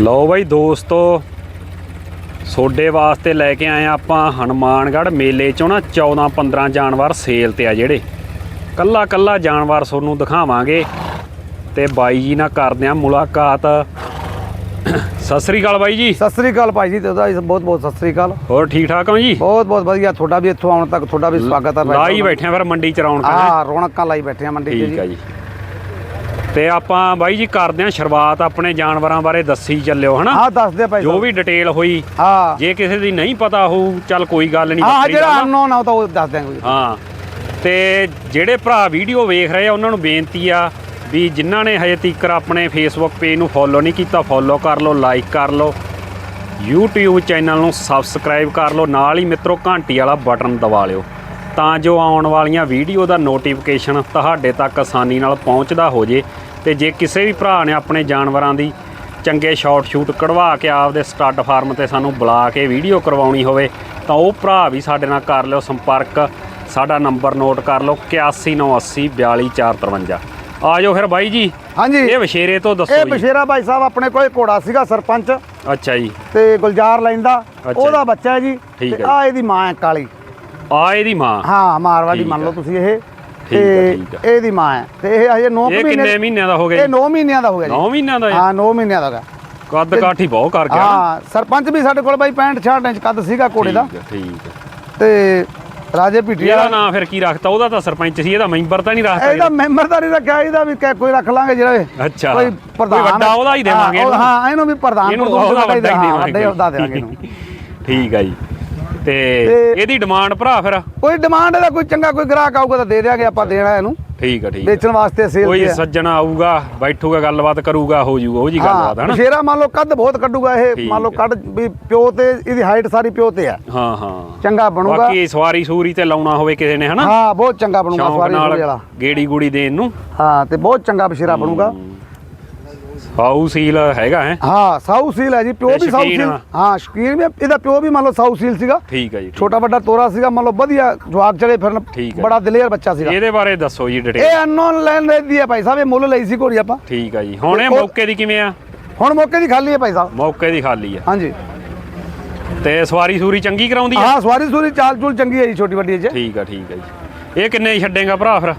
ਲਓ ਬਾਈ ਦੋਸਤੋ ਸੋਡੇ ਵਾਸਤੇ ਲੈ ਕੇ ਆਏ ਆਪਾਂ ਹਨੂਮਾਨਗੜ੍ਹ ਮੇਲੇ ਚੋਂ ਨਾ 14 15 ਜਾਨਵਰ ਸੇਲ ਤੇ ਆ ਜਿਹੜੇ। ਕੱਲਾ ਕੱਲਾ ਜਾਨਵਰ ਤੁਹਾਨੂੰ ਦਿਖਾਵਾਂਗੇ ਤੇ ਬਾਈ ਜੀ ਨਾਲ ਕਰਦੇ ਆ ਮੁਲਾਕਾਤ। ਸਤਿ ਸ੍ਰੀ ਅਕਾਲ ਬਾਈ ਜੀ। ਸਤਿ ਸ੍ਰੀ ਅਕਾਲ ਭਾਈ ਜੀ ਤੇ ਉਹਦਾ ਬਹੁਤ ਬਹੁਤ ਸਤਿ ਸ੍ਰੀ ਅਕਾਲ। ਹੋਰ ਠੀਕ ਠਾਕ ਹੋ ਜੀ? ਬਹੁਤ ਬਹੁਤ ਵਧੀਆ ਤੁਹਾਡਾ ਵੀ ਇੱਥੋਂ ਆਉਣ ਤੱਕ ਤੁਹਾਡਾ ਵੀ ਸਵਾਗਤ ਹੈ ਲਾਈ ਬੈਠੇ ਆ ਫਿਰ ਮੰਡੀ ਚ ਰੌਣਕਾਂ ਹੈਂ? ਰੌਣਕਾਂ ਲਾਈ ਬੈਠੇ ਆ ਮੰਡੀ 'ਚ ਠੀਕ ਆ ਜੀ ਜੀ। ਤੇ ਆਪਾਂ ਬਾਈ ਜੀ ਕਰਦੇ ਆ ਸ਼ੁਰੂਆਤ ਆਪਣੇ ਜਾਨਵਰਾਂ ਬਾਰੇ ਦੱਸੀ ਚੱਲਿਓ ਹਨਾ ਹਾਂ ਦੱਸ ਦੇ ਭਾਈ ਜੋ। ਵੀ ਡਿਟੇਲ ਹੋਈ ਹਾਂ ਜੇ ਕਿਸੇ ਦੀ ਨਹੀਂ ਪਤਾ ਹੋਊ ਚੱਲ ਕੋਈ ਗੱਲ ਨਹੀਂ ਹਾਂ ਜਿਹੜਾ। ਅਨਨੋਨ ਆ ਉਹ ਤਾਂ ਉਹ ਦੱਸ ਦਿਆਂਗੇ ਹਾਂ ਤੇ ਜਿਹੜੇ ਭਰਾ ਵੀਡੀਓ ਵੇਖ ਰਹੇ ਆ ਉਹਨਾਂ ਨੂੰ ਬੇਨਤੀ ਆ ਵੀ ਜਿਨ੍ਹਾਂ ਨੇ ਹਜੇ ਤੀਕਰ ਆਪਣੇ ਫੇਸਬੁੱਕ ਪੇਜ ਨੂੰ ਫੋਲੋ ਨਹੀਂ ਕੀਤਾ ਫੋਲੋ ਕਰ ਲਓ ਲਾਈਕ ਕਰ ਲਓ YouTube ਚੈਨਲ ਨੂੰ ਸਬਸਕ੍ਰਾਈਬ ਕਰ ਲਓ ਨਾਲ ਹੀ ਮਿੱਤਰੋ ਘੰਟੀ ਵਾਲਾ ਬਟਨ ਦਬਾ ਲਿਓ ਤਾਂ ਜੋ ਆਉਣ ਵਾਲੀਆਂ ਵੀਡੀਓ ਦਾ ਨੋਟੀਫਿਕੇਸ਼ਨ ਤੁਹਾਡੇ ਤੱਕ ਆਸਾਨੀ ਨਾਲ ਪਹੁੰਚਦਾ ਹੋ ਜੇ ਤੇ ਜੇ ਕਿਸੇ ਵੀ ਭਰਾ ਨੇ ਆਪਣੇ ਜਾਨਵਰਾਂ ਦੀ ਚੰਗੇ ਸ਼ਾਟ ਸ਼ੂਟ ਕਢਵਾ ਕੇ ਆਪਦੇ ਸਟੱਡ ਫਾਰਮ ਤੇ ਸਾਨੂੰ ਬੁਲਾ ਕੇ ਵੀਡੀਓ ਕਰਵਾਉਣੀ ਹੋਵੇ ਤਾਂ ਉਹ ਭਰਾ ਵੀ ਸਾਡੇ ਨਾਲ ਕਰ ਲਿਓ ਸੰਪਰਕ। ਸਾਡਾ ਨੰਬਰ ਨੋਟ ਕਰ ਲਓ 8198 42453 ਆ ਜਾਓ ਫਿਰ ਬਾਈ ਜੀ। ਹਾਂਜੀ। ਇਹ ਵਿਸ਼ੇਰੇ ਤੋਂ ਦੱਸੋ ਇਹ ਬਸ਼ੇਰਾ ਭਾਈ ਸਾਹਿਬ ਆਪਣੇ ਕੋਲ ਘੋੜਾ ਸੀਗਾ ਸਰਪੰਚ। ਅੱਛਾ ਜੀ। ਤੇ ਗੁਲਜ਼ਾਰ ਲੈਂਦਾ। ਉਹਦਾ ਬੱਚਾ ਹੈ ਜੀ। ਤੇ ਆ ਇਹਦੀ ਮਾਂ ਹੈ ਕਾਲੀ। ਆ ਇਹਦੀ ਮਾਂ। ਹਾਂ ਮਾਰਵਾੜੀ ਮੰਨ ਲਓ। ਤੁਸੀਂ ਇਹ। ਠੀਕ ਤੇ ਠੀਕ। ਇਹਦੀ ਮਾਂ ਹੈ। ਤੇ ਇਹ ਹਜੇ 9 ਇਹ ਕਿੰਨੇ ਮਹੀਨੇ ਮਹੀਨਿਆਂ ਦਾ ਹੋ ਗਿਆ ਇਹ 9 ਮਹੀਨਿਆਂ ਦਾ ਹੋ ਗਿਆ 9 ਜੀ ਮਹੀਨਿਆਂ ਦਾ ਇਹ? ਹਾਂ 9 ਮਹੀਨਿਆਂ ਦਾ ਹੋ ਗਿਆ। ਕੱਦ ਕਾਠੀ ਬਹੁਤ ਕਰ ਗਿਆ ਨਾ। ਹਾਂ ਸਰਪੰਚ ਵੀ ਸਾਡੇ ਕੋਲ ਬਾਈ 65 66 ਇੰਚ ਕੱਦ ਸੀਗਾ ਘੋੜੇ ਦਾ। ਠੀਕ ਤੇ ਰਾਜੇ ਭੀਟੀ ਇਹਦਾ ਵਾਲਾ ਨਾਂ ਫਿਰ ਕੀ ਰੱਖਤਾ? ਉਹਦਾ ਤਾਂ ਸਰਪੰਚ ਸੀ ਇਹਦਾ ਮੈਂਬਰ ਤਾਂ ਨਹੀਂ ਰੱਖਤਾ ਇਹਦਾ ਮੈਂਬਰ ਤਾਂ ਨਹੀਂ ਰੱਖਿਆ ਇਹਦਾ ਵੀ ਕੋਈ ਰੱਖ ਲਾਂਗੇ ਜਿਹੜਾ ਇਹ। ਅੱਛਾ। ਕੋਈ ਪ੍ਰਧਾਨ ਕੋਈ ਵੱਡਾ ਉਹਦਾ ਹੀ ਦੇਵਾਂਗੇ ਹਾਂ, ਉਹ- ਇਹਨੂੰ। ਹਾਂ ਇਹਨੂੰ ਵੀ ਪ੍ਰਧਾਨ ਇਹਨੂੰ ਪ੍ਰਧੂਨ ਉਹਦਾ ਵੱਡਾ ਹੀ ਵੱਡੇ ਦੇਵਾਂਗੇ। ਉਹਦਾ ਦੇਵਾਂਗੇ ਇਹਨੂੰ। ਠੀਕ ਹੈ ਜੀ। ਤੇ ਇਹਦੀ ਡਿਮਾਂਡ ਭਰਾ ਫਿਰ? ਕੋਈ ਡਿਮਾਂਡ ਇਹਦਾ ਕੋਈ ਚੰਗਾ ਕੋਈ ਗ੍ਰਾਹਕ ਆਊਗਾ ਤਾਂ ਦੇ ਦਿਆਂਗੇ ਆਪਾਂ ਦੇਣਾ ਇਹਨੂੰ। ਠੀਕ ਹੈ ਠੀਕ ਵੇਚਣ ਵਾਸਤੇ ਸੇਲ ਕੋਈ। ਸੱਜਣ ਆਊਗਾ ਬੈਠੂਗਾ ਗੱਲਬਾਤ ਕਰੂਗਾ ਹੋ ਜੂਗਾ ਉਹ ਜੀ ਗੱਲਬਾਤ ਹੈ ਨਾ? ਸ਼ੇਰਾ ਮੰਨ ਲਓ ਕੱਦ ਬਹੁਤ ਕੱਢੂਗਾ ਇਹ ਮੰਨ ਲਓ। ਕੱਢ ਵੀ ਪਿਓ ਤੇ ਇਹਦੀ ਹਾਈਟ ਸਾਰੀ ਪਿਓ ਤੇ ਆ। ਹਾਂ ਹਾਂ। ਚੰਗਾ ਬਣੂਗਾ। ਬਾਕੀ ਸਵਾਰੀ ਸੂਰੀ ਤੇ ਲਾਉਣਾ ਹੋਵੇ ਕਿਸੇ ਨੇ ਹਨਾ ਹਾਂ ਬਹੁਤ ਚੰਗਾ ਬਣੂਗਾ ਸਵਾਰੀ ਵਾਲਾ। ਗੇੜੀ ਗੂੜੀ ਦੇਣ ਨੂੰ। ਹਾਂ ਤੇ ਬਹੁਤ ਚੰਗਾ ਬਸ਼ੇਰਾ ਬਣੂਗਾ। ਹਾਊ ਸੀਲ ਹੈਗਾ ਹੈ? ਹਾਂ ਸਾਊ ਸੀਲ ਹੈ ਜੀ ਪਿਓ ਤੇ ਵੀ ਸਾਊ ਸ਼ੌਕੀਨ ਸੀਲ ਆ। ਹਾਂ ਸ਼ਕੀਰ ਵੀ ਇਹਦਾ ਪਿਓ ਵੀ ਮੰਨ ਲਓ ਸਾਊ ਸੀਲ ਸੀਗਾ। ਠੀਕ ਹੈ ਜੀ ਠੀਕ। ਛੋਟਾ ਵੱਡਾ ਤੋਰਾ ਸੀਗਾ ਮੰਨ ਲਓ ਵਧੀਆ ਜਵਾਕ ਚੜੇ ਫਿਰਨ। ਠੀਕ ਹੈ। ਬੜਾ ਦਲੇਰ ਬੱਚਾ ਸੀਗਾ। ਇਹਦੇ ਬਾਰੇ ਦੱਸੋ ਜੀ ਡਿਟੇਲ ਇਹ ਅਨਨੋਨ ਲੈਣ ਦੀ ਹੈ ਭਾਈ ਸਾਹਿਬ ਇਹ ਮੁੱਲ ਲਈ ਸੀ ਘੋੜੀ ਆਪਾਂ। ਠੀਕ ਹੈ ਜੀ। ਹੁਣ ਇਹ ਉਹ- ਮੌਕੇ ਦੀ ਕਿਵੇਂ ਆ? ਹੁਣ ਮੌਕੇ ਦੀ ਖਾਲੀ ਹੈ ਭਾਈ ਸਾਹਿਬ। ਮੌਕੇ ਦੀ ਖਾਲੀ ਆ ਹਾਂਜੀ। ਤੇ ਸਵਾਰੀ ਸੂਰੀ ਚੰਗੀ ਕਰਾਉਂਦੀ ਆ ਹਾਂ ਸਵਾਰੀ ਸੂਰੀ ਚਾਲ ਚੂਲ ਚੰਗੀ ਹੈ ਜੀ ਛੋਟੀ ਵੱਡੀ ਚ ਠੀਕ ਆ ਠੀਕ ਆ ਜੀ। ਇਹ ਕਿੰਨੇ ਛੱਡੇਗਾ ਭਰਾ ਫਿਰ?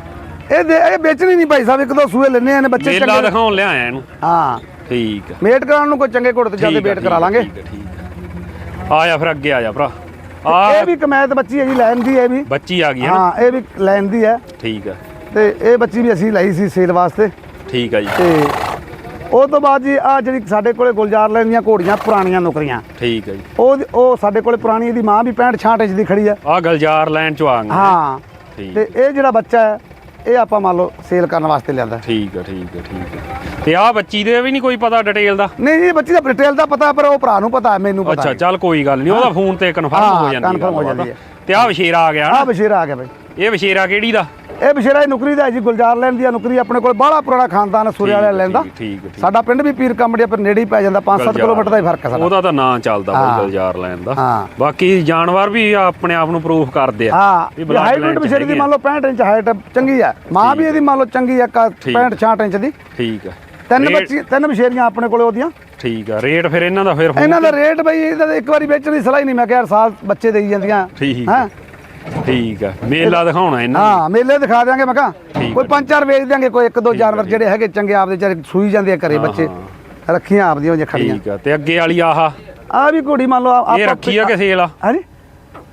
ਇਹ ਦੇ ਇਹ ਵੇਚਣੀ ਨਹੀਂ ਭਾਈ ਸਾਹਿਬ ਇੱਕ ਦੋ ਸੂਏ ਲੈਣੇ ਆ ਨੇ ਬੱਚੇ ਮੇਲਾ ਚੰਗੇ। ਦਿਖਾਉਣ ਲਿਆਇਆ ਇਹਨੂੰ। ਹਾਂ। ਠੀਕ ਆ। ਮੇਟ ਕਰਾਉਣ ਨੂੰ ਕੋਈ ਚੰਗੇ ਘੋੜੇ ਤੇ ਜਾਂਦੇ ਠੀਕ ਆ, ਵੇਟ ਠੀਕ ਕਰਾ ਆ, ਲਾਂਗੇ। ਠੀਕ ਆ, ਠੀਕ ਆ। ਆ ਜਾ ਫਿਰ ਅੱਗੇ ਆ ਜਾ ਭਰਾ। ਆ ਇਹ ਵੀ ਕਮੈਤ ਬੱਚੀ ਹੈ ਜੀ ਲੈਣ ਦੀ ਹੈ ਇਹ ਵੀ। ਬੱਚੀ ਆ ਗਈ ਹੈ ਨਾ। ਹਾਂ ਇਹ ਵੀ ਲੈਣ ਦੀ ਹੈ। ਠੀਕ ਆ। ਤੇ ਇਹ ਬੱਚੀ ਵੀ ਅਸੀਂ ਲਈ ਸੀ ਸੇਲ ਵਾਸਤੇ। ਠੀਕ ਆ ਜੀ। ਤੇ ਉਹ ਤੋਂ ਬਾਅਦ ਜੀ ਆ ਜਿਹੜੀ ਸਾਡੇ ਕੋਲੇ ਗੁਲਜ਼ਾਰ ਲੈਣ ਦੀਆਂ ਘੋੜੀਆਂ ਪੁਰਾਣੀਆਂ ਨੌਕਰੀਆਂ। ਠੀਕ ਆ ਜੀ। ਉਹ ਉਹ ਸਾਡੇ ਕੋਲੇ ਪੁਰਾਣੀ ਇਹਦੀ ਮਾਂ ਵੀ 65 66 ਇੰਚ ਦੀ ਖੜੀ ਹੈ ਆ ਗਲਜਾਰ ਲਾਈਨ ਚੋਂ ਆ ਗਏ ਹਾਂ। ਠੀਕ। ਤੇ ਇਹ ਜਿਹੜਾ ਬੱਚਾ ਹੈ ਇਹ ਆਪਾਂ ਮੰਨ ਲਓ ਸੇਲ ਕਰਨ ਵਾਸਤੇ ਲਿਆਂਦਾ ਠੀਕ ਆ ਠੀਕ ਆ ਠੀਕ ਆ। ਤੇ ਆ ਬੱਚੀ ਦੇ ਵੀ ਨਹੀਂ ਕੋਈ ਪਤਾ ਡਿਟੇਲ ਦਾ? ਨਹੀਂ ਜੀ ਬੱਚੀ ਦਾ ਡਿਟੇਲ ਦਾ ਪਤਾ ਪਰ ਉਹ ਭਰਾ ਨੂੰ ਪਤਾ ਹੈ ਮੈਨੂੰ ਪਤਾ ਅੱਛਾ ਚੱਲ ਕੋਈ ਗੱਲ ਨਹੀਂ ਉਹਦਾ ਫੋਨ ਤੇ ਕਨਫਰਮ ਹਾਂ, ਹੋ ਜਾਂਦੀ ਹੋ ਗੱਲਬਾਤ। ਜਾਂਦੀ ਹੈ। ਤੇ ਆ ਵਿਸ਼ੇਰਾ ਆ ਗਿਆ ਆ ਨਾ ਬਸ਼ੀਰਾ ਆ ਗਿਆ ਬਈ। ਇਹ ਵਿਸ਼ੇਰਾ ਕਿਹੜੀ ਦਾ? ਇਹ ਬਸ਼ੀਰਾ ਇਹ ਨੌਕਰੀ ਦਾ ਹੈ ਜੀ ਗੁਲਜ਼ਾਰ ਲੈਣ ਦੀ ਆ ਨੌਕਰੀ ਆਪਣੇ ਕੋਲ ਬਾਹਲਾ ਪੁਰਾਣਾ ਖਾਨਦਾਨ ਸੂਰੇ ਵਾਲੇ ਲੈਂਦਾ ਠੀਕ ਠੀਕ ਠੀਕ ਸਾਡਾ ਪਿੰਡ ਵੀ ਪੀਰ ਕੰਬੜੀਆ ਪਰ ਨੇੜੇ ਹੀ ਪੈ ਜਾਂਦਾ 5-7 ਗੁਲਜ਼ਾਰ। ਕਿਲੋਮੀਟਰ ਦਾ ਹੀ ਫ਼ਰਕ ਹੈ ਸਾਡਾ। ਉਹਦਾ ਤਾਂ ਨਾਂ ਚੱਲਦਾ। ਗਲਜਾਰ ਲੈਣ ਦਾ। ਬਾਕੀ ਜਾਨਵਰ ਵੀ ਆਪਣੇ ਆਪ ਨੂੰ ਪ੍ਰੂਫ ਕਰਦੇ ਆ। ਹਾਂ ਇਹ ਹਾਈਟ ਬਸ਼ੀਰੇ ਦੀ ਆ। ਮੰਨ ਲਓ 65 ਇੰਚ ਹਾਈਟ ਚੰਗੀ ਹੈ। ਮਾਂ ਵੀ ਇਹਦੀ ਮੰਨ ਲਓ ਚੰਗੀ ਹੈ 65 66 ਇੰਚ ਦੀ। ਠੀਕ ਆ ਤਿੰਨ ਬੱਚੀ ਤਿੰਨ ਬਸ਼ੇਰੀਆਂ ਆਪਣੇ ਕੋਲੇ ਉਹਦੀਆਂ। ਠੀਕ ਆ ਰੇਟ ਫਿਰ ਇਹਨਾਂ ਦਾ ਫਿਰ ਇਹਨਾਂ ਦਾ ਰੇਟ ਬਈ ਇਹਦਾ ਇੱਕ ਵਾਰੀ ਵੇਚਣ ਦੀ ਸਲਾਹ ਹੀ ਨਹੀਂ। ਮੈਂ ਕਿਹਾ ਯਾਰ ਸਾਲ ਬੱਚੇ ਦੇਈ ਜਾਂਦੀਆਂ। ਠੀਕ ਹੈਂ? ਠੀਕ ਆ। ਮੇਲਾ ਦਿਖਾਉਣਾ ਇਹਨਾਂ ਹਾਂ ਮੇਲੇ ਦਿਖਾ ਦਿਆਂਗੇ ਮੈਂ ਕਿਹਾ ਕੋਈ ਪੰਜ ਚਾਰ ਵੇਚ ਦਿਆਂਗੇ ਕੋਈ ਇੱਕ ਦੋ ਜਾਨਵਰ ਜਿਹੜੇ ਹੈਗੇ ਚੰਗੇ ਆਪਦੇ ਚਾਰੇ ਸੂਈ ਜਾਂਦੇ ਆ ਘਰੇ ਬੱਚੇ ਰੱਖੀਆਂ ਆਪਦੀਆਂ ਦੀ। ਖੜੀਆਂ। ਠੀਕ ਆ। ਤੇ ਅੱਗੇ ਵਾਲੀ ਆਹ? ਆ ਵੀ ਘੋੜੀ ਮੰਨ ਲਓ ਆਪਾਂ ਇਹ ਰੱਖੀ ਆ ਕਿ ਸੇਲ ਆ ਹਾਂਜੀ?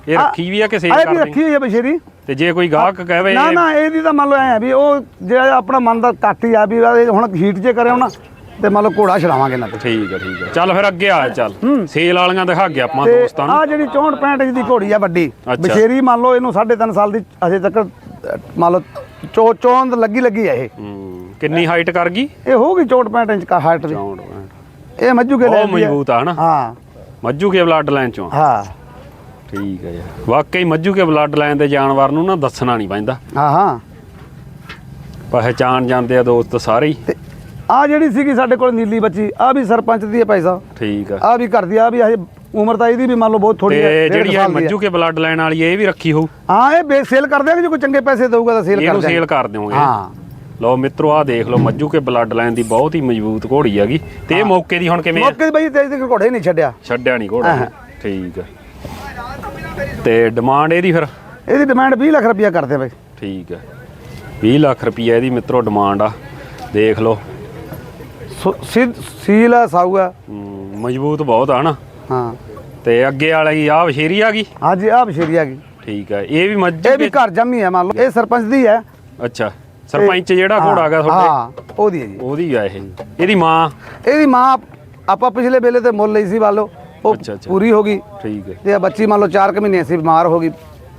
ਇਹ ਰੱਖੀ ਵੀ ਆ ਕਿ ਸੇਲ ਆ ਵੀ ਕਰਦੇ ਰੱਖੀ ਹੋਈ ਹੈ ਬਸ਼ੇਰੀ। ਤੇ ਜੇ ਕੋਈ ਗਾਹਕ ਕਹਵੇ ਨਾ ਨਾ ਇਹਦੀ ਤਾਂ ਮੰਨ ਲਓ ਐ ਵੀ ਉਹ ਜਿਹੜਾ ਆਪਣਾ ਮਨ ਦਾ ਘੱਟ ਹੀ ਆ ਵੀ ਇਹ ਹੁਣ ਹੀਟ ਜੇ ਕਰਿਆ ਹੁਣ ਤੇ ਮੰਨ ਲਓ ਘੋੜਾ ਛਡਾਵਾਂਗੇ ਨਾ ਤੇ। ਠੀਕ ਆ ਠੀਕ ਆ ਚੱਲ ਫਿਰ ਅੱਗੇ ਆ ਚੱਲ। ਸੇਲ ਵਾਲੀਆਂ ਦਿਖਾ ਗਿਆ ਆਪਾਂ ਦੋਸਤਾਂ ਨੂੰ। ਆ ਜਿਹੜੀ 64 65 ਇੰਚ ਦੀ ਘੋੜੀ ਆ ਵੱਡੀ। ਬਸ਼ੇਰੀ ਮੰਨ ਲਓ ਇਹਨੂੰ 3.5 ਸਾਲ ਦੀ ਅਜੇ ਤੱਕ ਮੰਨ ਲਓ ਚੋ ਚੋਂਦ ਲੱਗੀ ਲੱਗੀ ਆ ਇਹ। ਹੂੰ, ਕਿੰਨੀ ਹਾਈਟ ਕਰ ਗਈ? ਇਹ ਹੋਊਗੀ 64 65 ਇੰਚ ਕਾ ਹਾਈਟ ਵੀ। 64 65 ਇਹ ਮੱਜੂ ਕੇ ਉਹ ਲੈਂਦੀ ਹੈ ਮਜ਼ਬੂਤ ਆ ਹਨਾ ਹਾਂ। ਮੱਜੂ ਕੇ ਬਲੱਡ ਲਾਈਨ ਚੋਂ। ਹਾਂ। ਠੀਕ ਹੈ ਯਾਰ। ਵਾਕਈ ਮੱਜੂ ਕੇ ਬਲੱਡ ਲਾਈਨ ਦੇ ਜਾਨਵਰ ਨੂੰ ਨਾ ਦੱਸਣਾ ਨਹੀਂ ਪੈਂਦਾ। ਹਾਂ ਹਾਂ। ਪਹਿਚਾਨ ਜਾਂਦੇ ਆ ਦੋਸਤ ਸਾਰੇ ਹੀ। ਆ ਜਿਹੜੀ ਸੀਗੀ ਸਾਡੇ ਕੋਲ ਨੀਲੀ ਬੱਚੀ ਆ ਵੀ ਸਰਪੰਚ ਦੀ ਹੈ ਸਾਹਿਬ। ਠੀਕ ਆ। ਆ ਵੀ ਕਰਦੀ ਆ ਵੀ ਹਜੇ ਉਮਰ ਤਾਂ ਇਹਦੀ ਵੀ ਮੰਨ ਲਓ ਬਹੁਤ ਥੋੜੀ ਹੈ ਤੇ ਜਿਹੜੀ ਇਹ ਦੀ। ਮੱਜੂ ਕੇ ਬਲੱਡ ਲਾਈਨ ਵਾਲੀ ਇਹ ਵੀ ਰੱਖੀ ਹੋਊ? ਹਾਂ ਇਹ ਬੇ ਸੇਲ ਕਰ ਦਿਆਂਗੇ ਜੇ ਕੋਈ ਚੰਗੇ ਪੈਸੇ ਦਊਗਾ ਤਾਂ ਸੇਲ ਕਰ ਦਿਆਂਗੇ। ਸੇਲ ਕਰ ਦਿਓਗੇ। ਹਾਂ। ਲਓ ਮਿੱਤਰੋ ਆ ਦੇਖ ਲਓ ਮੱਜੂ ਕੇ ਬਲੱਡ ਲਾਈਨ ਦੀ ਬਹੁਤ ਹੀ ਮਜ਼ਬੂਤ ਘੋੜੀ ਹੈਗੀ। ਤੇ ਇਹ ਮੌਕੇ ਦੀ ਹੁਣ ਕਿਵੇਂ? ਮੌਕੇ ਤੇ ਬਈ ਤੇ ਇਹਦੇ ਘੋੜੇ ਨਹੀਂ ਛੱਡਿਆ। ਛੱਡਿਆ ਨਹੀਂ ਘੋੜਾ। ਠੀਕ ਹੈ ਤੇ ਡਿਮਾਂਡ ਇਹਦੀ ਫਿਰ? ਇਹਦੀ ਡਿਮਾਂਡ 20 ਲੱਖ ਰੁਪਇਆ ਕਰਦੇ ਬਈ। ਠੀਕ ਹੈ 20 ਲੱਖ ਰੁਪਈਆ ਇਹਦੀ ਮਿੱਤਰੋ ਡਿਮਾਂਡ ਆ। ਦੇਖ ਲਓ ਸਿੱਧ ਸੀਲ ਆ ਸਾਊ ਆ। ਹਮ, ਮਜ਼ਬੂਤ ਬਹੁਤ ਆ ਹਨਾ ਹਾਂ। ਤੇ ਅੱਗੇ ਵਾਲੀ ਆ ਵਸ਼ੇਰੀ ਆ ਗਈ? ਹਾਂਜੀ ਆ ਬਸ਼ੇਰੀ ਆ ਗਈ। ਠੀਕ ਹੈ ਇਹ ਵੀ ਮੱਝ ਇਹ ਵੀ ਘਰ ਜੰਮੀ ਹੈ ਮੰਨ ਲਓ ਇਹ ਸਰਪੰਚ ਦੀ ਹੈ ਅੱਛਾ ਸਰਪੰਚ ਜਿਹੜਾ ਘੋੜਾ ਹੈਗਾ ਤੁਹਾਡੇ? ਹਾਂ ਉਹਦੀ ਹੈ ਜੀ। ਉਹਦੀ ਆ ਇਹ। ਇਹਦੀ ਮਾਂ? ਇਹਦੀ ਮਾਂ ਆਪਾਂ ਪਿਛਲੇ ਵੇਲੇ ਤੇ ਮੁੱਲ ਲਈ ਸੀ ਮੰਨ ਲਓ ਉਹ ਅੱਛਾ, ਅੱਛਾ। ਪੂਰੀ ਹੋ ਗਈ। ਠੀਕ ਹੈ। ਤੇ ਇਹ ਬੱਚੀ ਮੰਨ ਲਓ 4 ਮਹੀਨੇ ਸੀ ਬਿਮਾਰ ਹੋ ਗਈ।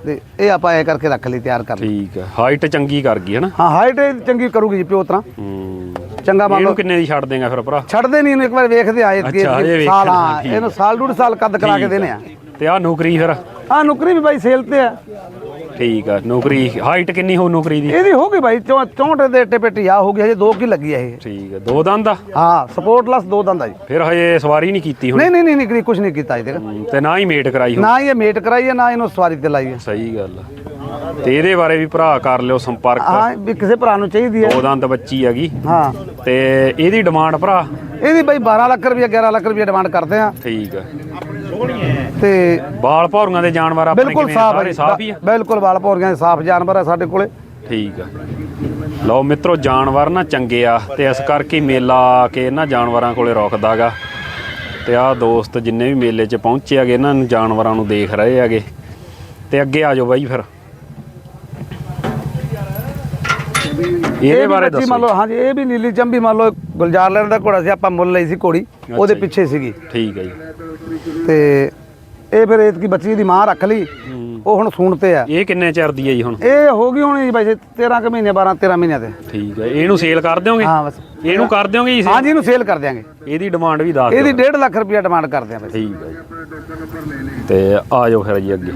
ਤੇ ਇਹ ਆਪਾਂ ਇਹ ਕਰਕੇ ਰੱਖ ਲਈ ਤਿਆਰ ਕਰ ਲਈ। ਠੀਕ ਹੈ। ਹਾਈਟ ਚੰਗੀ ਕਰ ਗਈ ਹਨਾ ਹਾਂ ਹਾਈਟ ਚੰਗੀ ਕਰੂਗੀ ਜੀ ਪਿਓ ਤਰ੍ਹਾਂ। ਹੂੰ। ਚੰਗਾ ਮੰਨ ਇਹਨੂੰ ਲਓ। ਕਿੰਨੇ ਦੀ ਛੱਡ ਦੇਗਾ ਫਿਰ ਭਰਾ? ਛੱਡਦੇ ਨਹੀਂ ਇਹਨੂੰ ਇੱਕ ਵਾਰ ਵੇਖਦੇ ਆਏ ਸਾਲ ਹਾਂ ਇਹਨੂੰ ਹੈ। ਸਾਲ ਡੂਢ ਸਾਲ ਕੱਦ ਕਰਾ ਕੇ ਦੇਣੇ ਆ। ਤੇ ਆ ਨੌਕਰੀ ਫਿਰ? ਆ ਨੌਕਰੀ ਵੀ ਬਾਈ ਸੇਲ ਤੇ ਆ। ਠੀਕ ਆ ਨੌਕਰੀ ਹਾਈਟ ਕਿੰਨੀ ਹੋ ਨੌਕਰੀ ਦੀ? ਇਹਦੀ ਹੋ ਗਈ ਬਾਈ 64 ਦੇ ਟੇਪੇ ਢਿਆ ਹੋ ਗਈ ਹਜੇ 2 ਕੀ ਲੱਗੀ ਆ ਇਹ। ਠੀਕ ਹੈ ਦੋ ਦੰਦ ਆ? ਹਾਂ ਸਪੋਰਟ ਲੈਸ ਦੋ ਦੰਦ ਆ ਜੀ। ਫਿਰ ਹਜੇ ਸਵਾਰੀ ਨਹੀਂ ਕੀਤੀ ਹੁਣ? ਨਹੀਂ ਨਹੀਂ ਨਹੀਂ ਕੁਝ ਨਹੀਂ ਕੀਤਾ ਇਹਦੇ ਹੂੰ, ਤੇ ਨਾ ਹੀ ਮੇਟ ਕਰਾਈ ਹੋ ਨਾ ਇਹ ਮੇਟ ਕਰਾਈ ਹੈ ਨਾ ਇਹਨੂੰ ਸਵਾਰੀ ਤੇ ਲਾਈ ਹੈ ਸਹੀ ਗੱਲ ਆ। ਤੇ ਇਹਦੇ ਬਾਰੇ ਵੀ ਭਰਾ ਕਰ ਲਿਓ ਸੰਪਰਕ। ਹਾਂ ਵੀ ਕਿਸੇ ਭਰਾ ਨੂੰ ਚਾਹੀਦੀ ਹੈ। ਦੋ ਦੰਦ ਬੱਚੀ ਹੈਗੀ। ਹਾਂ। ਤੇ ਇਹਦੀ ਡਿਮਾਂਡ ਭਰਾ? ਇਹਦੀ ਬਾਈ 12 ਲੱਖ ਰੁਪਏ 11 ਲੱਖ ਰੁਪਏ ਡਿਮਾਂਡ ਕਰਦੇ ਆ ਠੀਕ ਆ। ਤੇ ਬਾਲ ਭੌਰੀਆਂ ਦੇ ਜਾਨਵਰ ਆਪਣੇ ਬਿਲਕੁਲ ਸਾਫ਼ ਹੈ ਸਾਫ਼ ਹੀ ਆ? ਬਿਲਕੁਲ ਵਾਲ ਭੌਰੀਆਂ ਦੇ ਸਾਫ਼ ਜਾਨਵਰ ਆ ਸਾਡੇ ਕੋਲੇ। ਠੀਕ ਆ। ਲਓ ਮਿੱਤਰੋ ਜਾਨਵਰ ਨਾ ਚੰਗੇ ਆ ਤੇ ਇਸ ਕਰਕੇ ਹੀ ਮੇਲਾ ਆ ਕੇ ਇਹਨਾਂ ਜਾਨਵਰਾਂ ਕੋਲੇ ਰੁਕਦਾਗਾ। ਤੇ ਆਹ ਦੋਸਤ ਜਿੰਨੇ ਵੀ ਮੇਲੇ 'ਚ ਪਹੁੰਚੇ ਹੈਗੇ ਇਹਨਾਂ ਨੂੰ ਜਾਨਵਰਾਂ ਨੂੰ ਦੇਖ ਰਹੇ ਹੈਗੇ। ਤੇ ਅੱਗੇ ਆ ਜਾਓ ਬਾਈ ਫਿਰ। ਇਹਦੇ ਬਾਰੇ ਬੱਚੀ ਮੰਨ ਦੱਸੋ ਲਓ ਹਾਂਜੀ ਇਹ ਵੀ ਨੀਲੀ ਚੰਬੀ ਮੰਨ ਲਓ ਗੁਲਜ਼ਾਰ ਲੈਣ ਦਾ ਘੋੜਾ ਸੀ ਆਪਾਂ ਮੁੱਲ ਲਈ ਸੀ ਘੋੜੀ ਉਹਦੇ ਜੀ। ਪਿੱਛੇ ਸੀਗੀ। ਠੀਕ ਹੈ ਜੀ। ਤੇ ਇਹ ਫਿਰ ਇਤਕੀ ਬੱਚੀ ਦੀ ਮਾਂ ਰੱਖ ਲਈ ਉਹ ਹੁਣ ਸੂਣ ਤੇ ਆ। ਇਹ ਕਿੰਨੇ ਚਿਰ ਦੀ ਹੈ ਜੀ ਹੁਣ? ਇਹ ਹੋ ਗਈ ਹੁਣ ਜੀ ਬਾਈ 13 ਕੁ ਮਹੀਨੇ 12 13 ਮਹੀਨਿਆਂ ਤੇ। ਠੀਕ ਹੈ ਇਹਨੂੰ ਸੇਲ ਕਰ ਦਿਓਗੇ? ਹਾਂ ਬਸ। ਇਹਨੂੰ ਕਰ ਦਿਓਗੇ ਜੀ sale? ਹਾਂਜੀ ਇਹਨੂੰ ਸੇਲ ਕਰ ਦਿਆਂਗੇ। ਇਹਦੀ ਡਿਮਾਂਡ ਵੀ ਦੱਸ ਇਹਦੀ 1.5 ਲੱਖ ਰੁਪਏ ਡਿਮਾਂਡ ਕਰਦੇ ਆ ਬਾਈ ਠੀਕ ਹੈ ਜੀ। ਤੇ ਆ ਜਾਓ ਫਿਰ ਜੀ ਅੱਗੇ।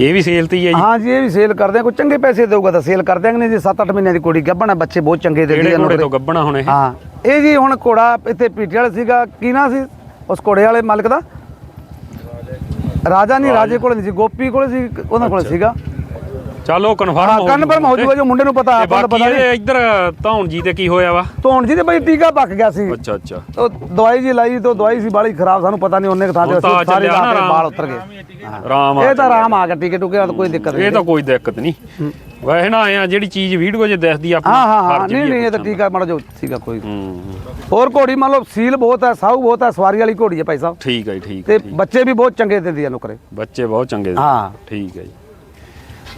ਇਹ ਵੀ ਸੇਲ ਤੇ ਹੀ ਹੈ ਜੀ। ਹਾਂਜੀ ਇਹ ਵੀ ਸੇਲ ਕਰਦੇ ਆ। ਕੋਈ ਚੰਗੇ ਪੈਸੇ ਦੇਊਗਾ ਤਾਂ ਸੇਲ ਕਰ ਦਿਆਂਗੇ ਨਹੀਂ ਜੀ? 7-8 ਮਹੀਨਿਆਂ ਦੀ ਕੁੜੀ ਗੱਭਣ ਆ ਬੱਚੇ ਬਹੁਤ ਚੰਗੇ ਦੇ ਕਿਹੜੇ ਆ ਘੋੜੇ ਤੋਂ ਗੱਬਣਾ ਹੁਣ ਇਹ? ਹਾਂ। ਇਹ ਜੀ ਹੁਣ ਘੋੜਾ ਇੱਥੇ ਪੀਟੇ ਵਾਲਾ ਸੀਗਾ। ਕੀ ਨਾਂ ਸੀ? ਉਸ ਘੋੜੇ ਵਾਲੇ ਮਾਲਕ ਦਾ? ਰਾਜਾ ਨਹੀਂ ਰਾਜੇ ਕੋਲ ਨਹੀਂ ਸੀ। ਗੋਪੀ ਕੋਲ ਸੀ ਉਹਨਾਂ ਕੋਲ ਸੀਗਾ। ਚਲੋ ਕਨਫਰਮ ਹਾਂ ਕਨਫਰਮ ਹੋ ਜਾਊਗਾ ਜੋ ਮੁੰਡੇ ਨੂੰ ਪਤਾ ਤੇ ਆਪਾਂ ਨੂੰ ਪਤਾ ਨਹੀਂ। ਇੱਧਰ ਧੌਣ ਜੀ ਤੇ ਕੀ ਹੋਇਆ ਵਾ? ਧੋਣ ਜੀ ਦੇ ਬਈ ਟੀਕਾ ਪੱਕ ਗਿਆ ਸੀ। ਅੱਛਾ ਅੱਛਾ। ਉਹ ਦਵਾਈ ਜੀ ਲਾਈ ਤੋਂ ਦਵਾਈ ਸੀ ਬਾਲੀ ਖਰਾਬ ਸਾਨੂੰ ਪਤਾ ਨਹੀਂ ਉਹਨੇ ਥਾਂ ਤੇ ਤਾਂ ਅਸੀਂ ਸਾਰੇ ਰਾਤ। ਬਾਲ ਉਤਰ ਗਏ। ਆਰਾਮ ਆ ਇਹ ਤਾਂ ਆਰਾਮ ਆ ਗਿਆ ਟੀਕੇ ਟੂਕੇ ਨਾਲ ਤਾਂ ਕੋਈ ਦਿੱਕਤ ਨਹੀਂ। ਇਹ ਤਾਂ ਕੋਈ ਦਿੱਕਤ ਨਹੀਂ। ਵੈਸੇ ਨਾ ਆਇਆ ਜਿਹੜੀ ਚੀਜ਼ ਵੀਡੀਓ 'ਚ ਦਿਖਦੀ ਆ ਹਾਂ ਹਾਂ ਨਹੀਂ ਨਹੀਂ ਇਹ ਤਾਂ ਟੀਕਾ ਮਾੜਾ ਜੋ ਸੀਗਾ ਕੋਈ। ਹੋਰ ਘੋੜੀ ਮੰਨ ਲਓ ਸੀਲ ਬਹੁਤ ਹੈ ਸਾਊ ਬਹੁਤ ਹੈ ਸਵਾਰੀ ਵਾਲੀ ਘੋੜੀ ਹੈ ਭਾਈ ਸਾਹਿਬ। ਠੀਕ ਹੈ ਠੀਕ ਤੇ ਬੱਚੇ ਵੀ ਬਹੁਤ ਚੰਗੇ ਦਿੰਦੀ ਆ ਨੁਕਰੇ। ਬੱਚੇ ਬਹੁਤ ਚੰਗੇ। ਹਾਂ। ਠੀਕ ਹੈ ਜੀ।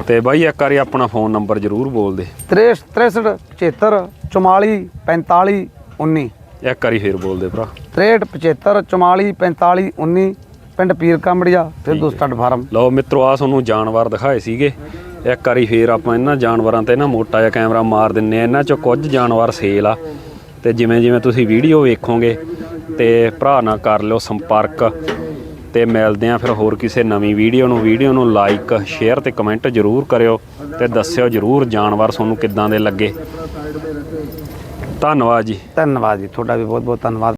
ਤੇ ਬਾਈ ਇੱਕ ਵਾਰੀ ਆਪਣਾ ਫੋਨ ਨੰਬਰ ਜ਼ਰੂਰ ਬੋਲ ਦੇ। 63 63 76 44 45 19 ਇੱਕ ਵਾਰੀ ਫੇਰ ਬੋਲ ਦੇ ਭਰਾ। 63 75 44 45 19 ਪਿੰਡ ਪੀਰ ਕਾਮੜੀਆ ਸਿੱਧੂ ਸਟੱਡ ਫਾਰਮ। ਲਓ ਮਿੱਤਰੋ ਆ ਤੁਹਾਨੂੰ ਜਾਨਵਰ ਦਿਖਾਏ ਸੀਗੇ। ਇੱਕ ਵਾਰੀ ਫੇਰ ਆਪਾਂ ਇਹਨਾਂ ਜਾਨਵਰਾਂ ਤੇ ਨਾ ਮੋਟਾ ਜਿਹਾ ਕੈਮਰਾ ਮਾਰ ਦਿੰਨੇ ਆ। ਇਹਨਾਂ ਚੋਂ ਕੁਝ ਜਾਨਵਰ ਸੇਲ ਆ। ਤੇ ਜਿਵੇਂ ਜਿਵੇਂ ਤੁਸੀਂ ਵੀਡੀਓ ਵੇਖੋਗੇ ਤੇ ਭਰਾ ਨਾਲ ਕਰ ਲਿਓ ਸੰਪਰਕ। ਤੇ ਮਿਲਦੇ ਆ ਫਿਰ ਹੋਰ ਕਿਸੇ ਨਵੀਂ ਵੀਡੀਓ ਨੂੰ। ਵੀਡੀਓ ਨੂੰ ਲਾਈਕ ਸ਼ੇਅਰ ਤੇ ਕਮੈਂਟ ਜ਼ਰੂਰ ਕਰਿਓ ਤੇ ਦੱਸਿਓ ਜ਼ਰੂਰ ਜਾਨਵਰ ਤੁਹਾਨੂੰ ਕਿੱਦਾਂ ਦੇ ਲੱਗੇ। ਧੰਨਵਾਦ ਜੀ। ਧੰਨਵਾਦ ਜੀ। ਤੁਹਾਡਾ ਵੀ ਬਹੁਤ ਬਹੁਤ ਧੰਨਵਾਦ।